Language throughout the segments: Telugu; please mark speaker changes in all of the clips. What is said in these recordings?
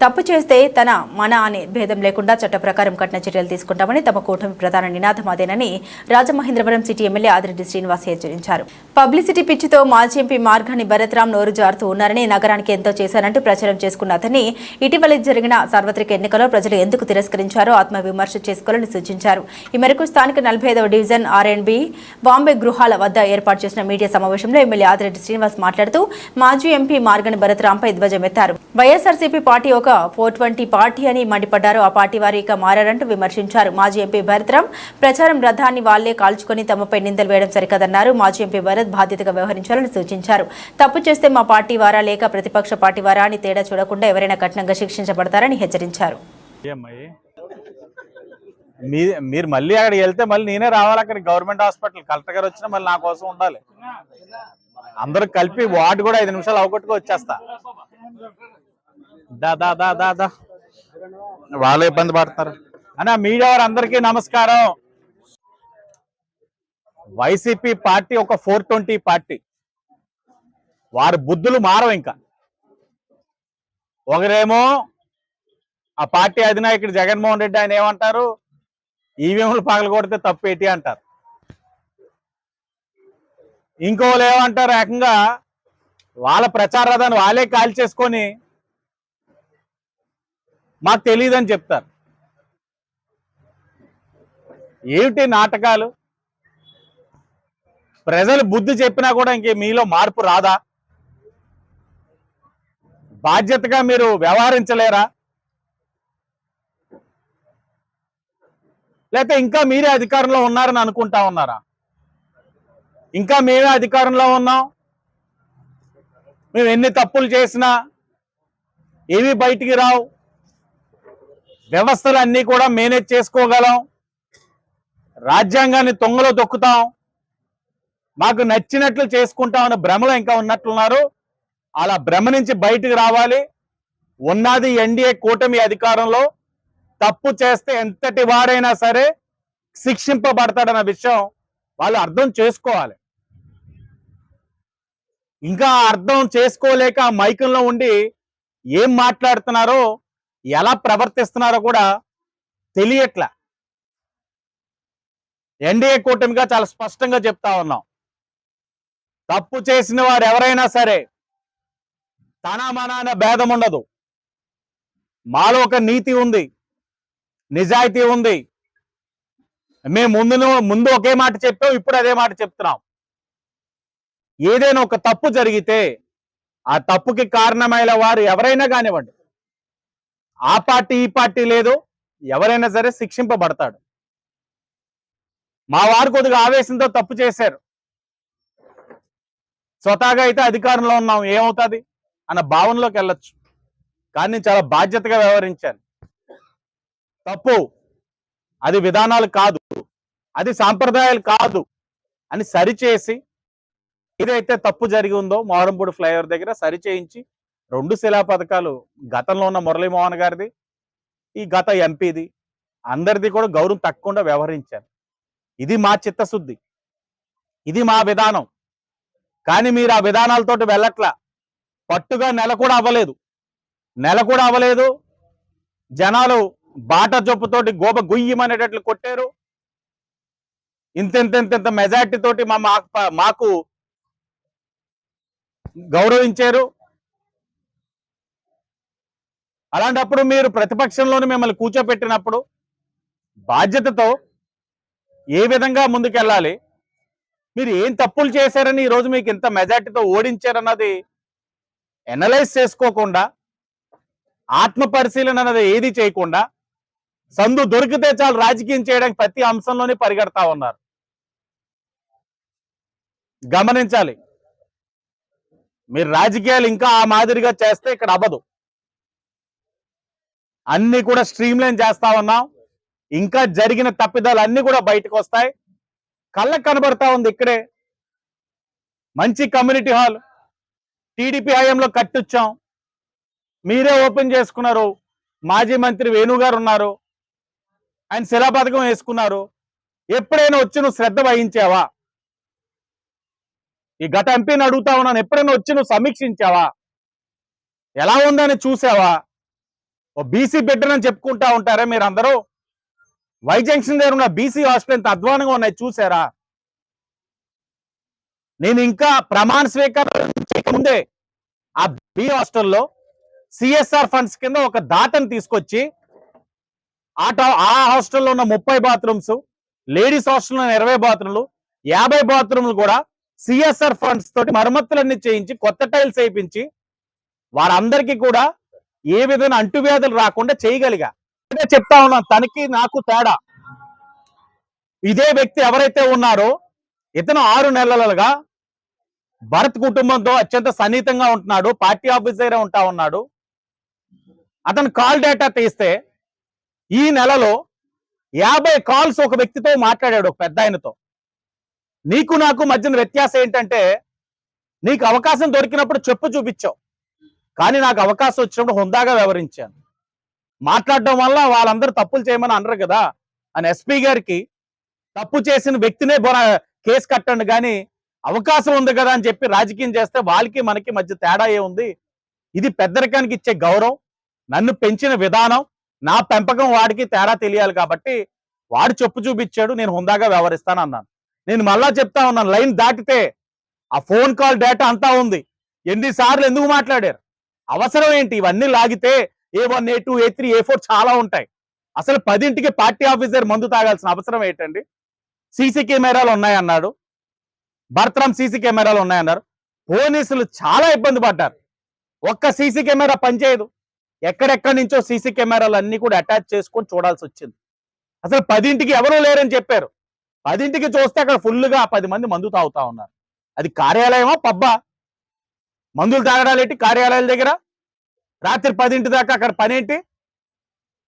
Speaker 1: తప్పు చేస్తే తన మన అనే భేదం లేకుండా చట్ట ప్రకారం కఠిన చర్యలు తీసుకుంటామని తమ కూటమి ప్రధాన నినాదం అదేనని రాజమహేంద్రవరం సిటీ ఎమ్మెల్యే ఆదిరెడ్డి శ్రీనివాస్ హెచ్చరించారు. పబ్లిసిటీ పిచ్చితో మాజీ ఎంపీ మార్గాన్ని భరత్రామ్ నోరు జారుతూ ఉన్నారని నగరానికి ఎంతో చేశారంటూ ప్రచారం చేసుకున్న అతన్ని ఇటీవల జరిగిన సార్వత్రిక ఎన్నికల్లో ప్రజలు ఎందుకు తిరస్కరించారో ఆత్మవిమర్శ చేసుకోవాలని సూచించారు. ఈ మేరకు స్థానిక నలభై ఐదవ డివిజన్ ఆర్ఎండ్బి బాంబే గృహాల వద్ద ఏర్పాటు చేసిన మీడియా సమావేశంలో ఎమ్మెల్యే ఆదిరెడ్డి శ్రీనివాస్ మాట్లాడుతూ మాజీ ఎంపీ మార్గని భరత్రాంపై ధ్వజమెత్తారు. వైఎస్ఆర్సీపీ పార్టీ ఒక ఫోర్ ట్వంటీ పార్టీ అని మండిపడ్డారు. ఆ పార్టీ వారు ఇక మారారంటూ విమర్శించారు. మాజీ ఎంపీ భరత్రాం ప్రచారం రథాన్ని వాళ్ళే కాల్చుకొని తమపై నిందలు వేయడం సరికదన్నారు. మాజీ ఎంపీ భరత్ బాధ్యతగా వ్యవహరించాలని సూచించారు. తప్పు చేస్తే మా పార్టీ వారా లేక ప్రతిపక్ష పార్టీ వారా అని తేడా చూడకుండా ఎవరైనా కఠినంగా శిక్షించబడతారని హెచ్చరించారు.
Speaker 2: మీ మీరు మళ్ళీ అక్కడికి వెళ్తే మళ్ళీ నేనే రావాలి అక్కడికి. గవర్నమెంట్ హాస్పిటల్ కలెక్టర్ గారు వచ్చినా మళ్ళీ నా కోసం ఉండాలి. అందరూ కలిపి వార్డు కూడా ఐదు నిమిషాలు అవగొట్టుకు వచ్చేస్తా. దా దా దా దా దా. వాళ్ళు ఇబ్బంది పడతారు. అన్న మీడియా వారు అందరికీ నమస్కారం. వైసీపీ పార్టీ ఒక ఫోర్ ట్వంటీ పార్టీ. వారి బుద్ధులు మారవు ఇంకా. ఒకరేమో ఆ పార్టీ అధినాయకుడు జగన్మోహన్ రెడ్డి ఆయన ఏమంటారు? ఈవీఎంలు పగలు కొడితే తప్పేటి అంటారు. ఇంకోళ్ళు ఏమంటారు ఏకంగా వాళ్ళ ప్రచార రథాన్ని వాళ్ళే కాల్ చేసుకొని మాకు తెలియదని చెప్తారు. ఏమిటి నాటకాలు? ప్రజలు బుద్ధి చెప్పినా కూడా ఇంకే మీలో మార్పు రాదా? బాధ్యతగా మీరు వ్యవహరించలేరా? లేకపోతే ఇంకా మీరే అధికారంలో ఉన్నారని అనుకుంటా ఉన్నారా? ఇంకా మేమే అధికారంలో ఉన్నాం? మేము ఎన్ని తప్పులు చేసినా ఏవి బయటికి రావు? వ్యవస్థలు అన్నీ కూడా మేనేజ్ చేసుకోగలం. రాజ్యాంగాన్ని తొంగలో తొక్కుతాం మాకు నచ్చినట్లు చేసుకుంటామన్న భ్రమలో ఇంకా ఉన్నట్లున్నారు. అలా భ్రమ నుంచి బయటికి రావాలి. ఉన్నది ఎన్డీఏ కూటమి అధికారంలో. తప్పు చేస్తే ఎంతటి వాడైనా సరే శిక్షింపబడతాడన్న విషయం వాళ్ళు అర్థం చేసుకోవాలి. ఇంకా అర్థం చేసుకోలేక మైకంలో ఉండి ఏం మాట్లాడుతున్నారో ఎలా ప్రవర్తిస్తున్నారో కూడా తెలియట్లా. ఎన్డీఏ కూటమిగా చాలా స్పష్టంగా చెప్తా ఉన్నాం. తప్పు చేసిన వారు ఎవరైనా సరే తన మన అనే భేదం ఉండదు. మాలో ఒక నీతి ఉంది. నిజాయితీ ఉంది. మేము ముందు ముందు ఒకే మాట చెప్పాం ఇప్పుడు అదే మాట చెప్తున్నాం. ఏదైనా ఒక తప్పు జరిగితే ఆ తప్పుకి కారణమైన వారు ఎవరైనా కానివ్వండి. ఆ పార్టీ ఈ పార్టీ లేదు ఎవరైనా సరే శిక్షింపబడతాడు. మా వారు కొద్దిగా ఆవేశంతో తప్పు చేశారు. స్వతహాగా అయితే అధికారంలో ఉన్నాం ఏమవుతుంది? అన్న భావనలోకి వెళ్ళొచ్చు. కానీ నేను చాలా బాధ్యతగా వ్యవహరించాను. తప్పు. అది విధానాలు కాదు. అది సాంప్రదాయాలు కాదు అని సరిచేసి ఏదైతే తప్పు జరిగి ఉందో మోహరంపూడి ఫ్లైఓవర్ దగ్గర సరిచేయించి రెండు శిలా పథకాలు గతంలో ఉన్న మురళీమోహన్ గారిది ఈ గత ఎంపీది. అందరిది కూడా గౌరవం తక్కకుండా వ్యవహరించారు. ఇది మా చిత్తశుద్ధి. ఇది మా విధానం. కానీ మీరు ఆ విధానాలతోటి వెళ్ళట్లా. పట్టుగా నెల కూడా అవ్వలేదు. నెల కూడా అవ్వలేదు. జనాలు బాట జొప్పుతోటి గోబ గుయ్యమనేటట్లు కొట్టారు. ఇంత ఇంత ఇంత మెజార్టీ తోటి మా మా- మాకు గౌరవించారు. అలాంటప్పుడు మీరు ప్రతిపక్షంలోనే మిమ్మల్ని కూర్చోపెట్టినప్పుడు బాధ్యతతో ఏ విధంగా ముందుకెళ్ళాలి? మీరు ఏం తప్పులు చేశారని ఈ రోజు మీకు ఇంత మెజార్టీతో ఓడించారన్నది ఎనలైజ్ చేసుకోకుండా ఆత్మ పరిశీలన అన్నది ఏది చేయకుండా సందు దొరికితే చాలు రాజకీయం చేయడానికి ప్రతి అంశంలోనే పరిగెడతా ఉన్నారు. గమనించాలి. మీరు రాజకీయాలు ఇంకా ఆ మాదిరిగా చేస్తే ఇక్కడ అవ్వదు. అన్ని కూడా స్ట్రీమ్ లైన్ చేస్తా ఉన్నాం. ఇంకా జరిగిన తప్పిదాలు అన్ని కూడా బయటకు వస్తాయి. కళ్ళకు కనబడతా ఉంది ఇక్కడే. మంచి కమ్యూనిటీ హాల్. టీడీపీ హయాంలో కట్టించాం. మీరే ఓపెన్ చేసుకున్నారు. మాజీ మంత్రి వేణు గారు ఉన్నారు. ఆయన శిలాపథకం వేసుకున్నారు. ఎప్పుడైనా వచ్చి నువ్వు శ్రద్ధ వహించావా? ఈ గత ఎంపీని అడుగుతా ఉన్నాను. ఎప్పుడైనా వచ్చి నువ్వు సమీక్షించావా? ఎలా ఉందని చూసావా? ఓ బీసీ బిడ్డనని చెప్పుకుంటా ఉంటారే మీరు అందరూ వై జంక్షన్ దగ్గర ఉన్న బీసీ హాస్టల్ ఎంత అధ్వానంగా ఉన్నాయి చూసారా? నేను ఇంకా ప్రమాణ స్వీకారం చేయకముందే ఆ బి హాస్టల్లో సిఎస్ఆర్ ఫండ్స్ కింద ఒక దాతను తీసుకొచ్చి ఆ ఆ హాస్టల్లో ఉన్న ముప్పై బాత్రూమ్స్ లేడీస్ హాస్టల్లో ఉన్న ఇరవై బాత్రూమ్లు యాభై బాత్రూమ్లు కూడా సిఎస్ఆర్ ఫండ్స్ తోటి మరమ్మతులన్నీ చేయించి కొత్త టైల్స్ వేయించి వారందరికీ కూడా ఏ విధమైన అంటువ్యాధులు రాకుండా చేయగలిగా. చెప్తా ఉన్నాను తనకి నాకు తేడా. ఇదే వ్యక్తి ఎవరైతే ఉన్నారో ఇతను ఆరు నెలలుగా భరత్ కుటుంబంతో అత్యంత సన్నిహితంగా ఉంటున్నాడు పార్టీ ఆఫీసర్ ఉంటా ఉన్నాడు. అతను కాల్ డేటా తీస్తే ఈ నెలలో యాభై కాల్స్ ఒక వ్యక్తితో మాట్లాడాడు ఒక పెద్ద ఆయనతో. నీకు నాకు మధ్యన వ్యత్యాసం ఏంటంటే నీకు అవకాశం దొరికినప్పుడు చెప్పు చూపించావు. కానీ నాకు అవకాశం వచ్చినప్పుడు హుందాగా వ్యవహరించాను. మాట్లాడడం వల్ల వాళ్ళందరూ తప్పులు చేయమని అనరు కదా. అని ఎస్పీ గారికి తప్పు చేసిన వ్యక్తినే బొర కేసు కట్టండి కానీ అవకాశం ఉంది కదా అని చెప్పి రాజకీయం చేస్తే వాళ్ళకి మనకి మధ్య తేడా ఏముంది? ఇది పెద్దరికానికి ఇచ్చే గౌరవం నన్ను పెంచిన విధానం నా పెంపకం వాడికి తేడా తెలియాలి కాబట్టి వాడు చెప్పు చూపించాడు నేను హుందాగా వ్యవహరిస్తాను అన్నాను. నేను మళ్ళా చెప్తా ఉన్నాను లైన్ దాటితే ఆ ఫోన్ కాల్ డేటా అంతా ఉంది. ఎన్నిసార్లు ఎందుకు మాట్లాడారు? అవసరం ఏంటి? ఇవన్నీ లాగితే A one A two A three A four చాలా ఉంటాయి. అసలు పదింటికి పార్టీ ఆఫీసర్ మందు తాగాల్సిన అవసరం ఏంటండి? సీసీ కెమెరాలు ఉన్నాయన్నాడు. భర్తరం సీసీ కెమెరాలు ఉన్నాయన్నారు. పోలీసులు చాలా ఇబ్బంది పడ్డారు. ఒక్క సీసీ కెమెరా పనిచేయదు. ఎక్కడెక్కడి నుంచో సీసీ కెమెరాలు అన్ని కూడా అటాచ్ చేసుకొని చూడాల్సి వచ్చింది. అసలు పదింటికి ఎవరూ లేరని చెప్పారు. పదింటికి చూస్తే అక్కడ ఫుల్గా పది మంది మందు తాగుతా ఉన్నారు. అది కార్యాలయమా? పబ్బా? మందులు తాగడాలు ఏంటి? కార్యాలయాల దగ్గర? రాత్రి పదింటి దాకా అక్కడ పనేంటి?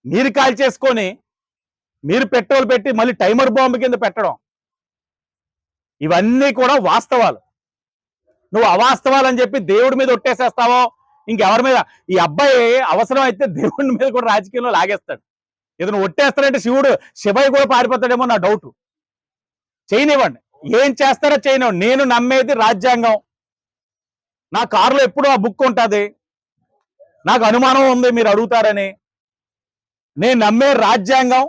Speaker 2: మీరు కాల్ చేసుకొని మీరు పెట్రోల్ పెట్టి మళ్ళీ టైమర్ బాంబు కింద పెట్టడం. ఇవన్నీ కూడా వాస్తవాలు. నువ్వు అవాస్తవాలు అని చెప్పి దేవుడి మీద ఒట్టేసేస్తావో? ఇంకెవరి మీద? ఈ అబ్బాయి అవసరం అయితే దేవుడి మీద కూడా రాజకీయంలో లాగేస్తాడు. ఇది నువ్వు ఒట్టేస్తాడంటే శివుడు శివయ్య కూడా పారిపోతాడేమో నా డౌట్ చేయనివ్వండి. ఏం చేస్తారో చేయనివ్వండి. నేను నమ్మేది రాజ్యాంగం. నా కారులో ఎప్పుడూ ఆ బుక్ ఉంటుంది. నాకు అనుమానం ఉంది మీరు అడుగుతారని. నేను నమ్మే రాజ్యాంగం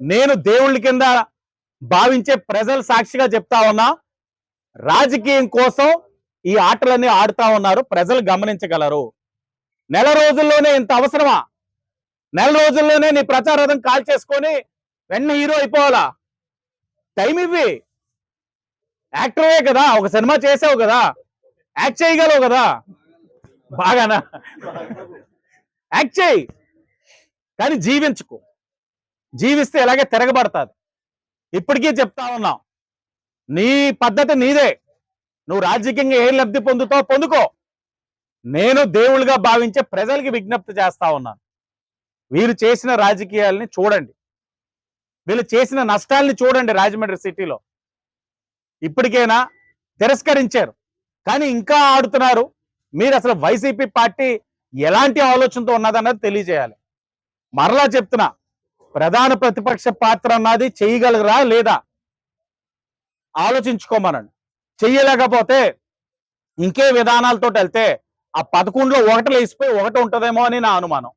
Speaker 2: నేను దేవుళ్ళ కింద భావించే ప్రజలు సాక్షిగా చెప్తా ఉన్నా రాజకీయం కోసం ఈ ఆటలన్నీ ఆడుతా ఉన్నారు ప్రజలు గమనించగలరు. నెల రోజుల్లోనే ఇంత అవసరమా? నెల రోజుల్లోనే నీ ప్రచారం కాల్ చేసుకొని వెన్న హీరో అయిపోవాలా? టైం ఇవి యాక్టరే కదా ఒక సినిమా చేసావు కదా. యాక్ట్ చేయగలవు కదా? బాగానా? యాక్ట్ చేయి. కానీ జీవించుకో. జీవిస్తే ఎలాగే తిరగబడతాది. ఇప్పటికీ చెప్తా ఉన్నాం. నీ పద్ధతి నీదే. నువ్వు రాజకీయంగా ఏ లబ్ధి పొందుతావు పొందుకో. నేను దేవుళ్ళుగా భావించే ప్రజలకి విజ్ఞప్తి చేస్తా ఉన్నాను వీరు చేసిన రాజకీయాలని చూడండి. వీళ్ళు చేసిన నష్టాల్ని చూడండి రాజమండ్రి సిటీలో. ఇప్పటికైనా? తిరస్కరించారు. కానీ ఇంకా ఆడుతున్నారు. మీరు అసలు వైసీపీ పార్టీ ఎలాంటి ఆలోచనతో ఉన్నదన్నది తెలియజేయాలి. మరలా చెప్తున్నా ప్రధాన ప్రతిపక్ష పాత్ర అన్నది చేయగలరా లేదా? ఆలోచించుకోమనండి. చెయ్యలేకపోతే ఇంకే విధానాలతో వెళ్తే ఆ పదకొండులో ఒకటి లేచిపోయి ఒకటి ఉంటుందేమో అని నా అనుమానం.